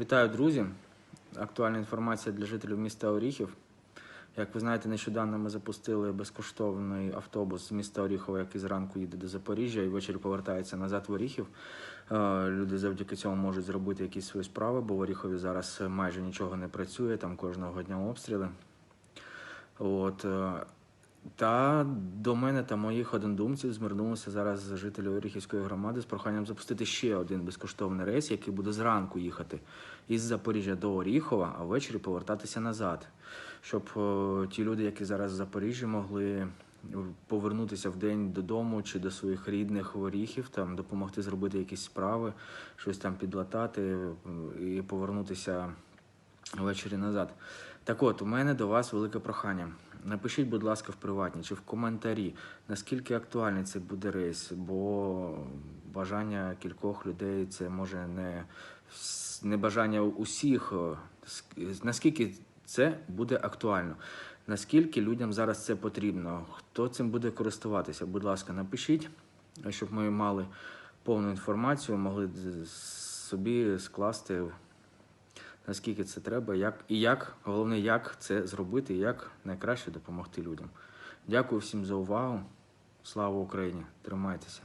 Вітаю, друзі! Актуальна інформація для жителів міста Оріхів. Як ви знаєте, нещодавно ми запустили безкоштовний автобус з міста Оріхова, який зранку їде до Запоріжжя і ввечері повертається назад в Оріхів. Е, Люди завдяки цьому можуть зробити якісь свої справи, бо в Оріхові зараз майже нічого не працює, там кожного дня обстріли. От, е, та до мене та моїх однодумців звернулися зараз жителі Оріхівської громади з проханням запустити ще один безкоштовний рейс, який буде зранку їхати із Запоріжжя до Оріхова, а ввечері повертатися назад, щоб е, ті люди, які зараз в Запоріжжі, могли е, повернутися в день додому чи до своїх рідних в Оріхів, там допомогти зробити якісь справи, щось там підлатати е, і повернутися ввечері назад. Так от, у мене до вас велике прохання. Напишіть, будь ласка, в приватні чи в коментарі, наскільки актуальний це буде рейс, бо бажання кількох людей це може не, не бажання усіх. е, Наскільки це буде актуально? Наскільки людям зараз це потрібно? Хто цим буде користуватися? Будь ласка, напишіть, щоб ми мали повну інформацію, могли собі скласти наскільки це треба, як і як, головне, як це зробити, і як найкраще допомогти людям. Дякую всім за увагу. Слава Україні! Тримайтеся!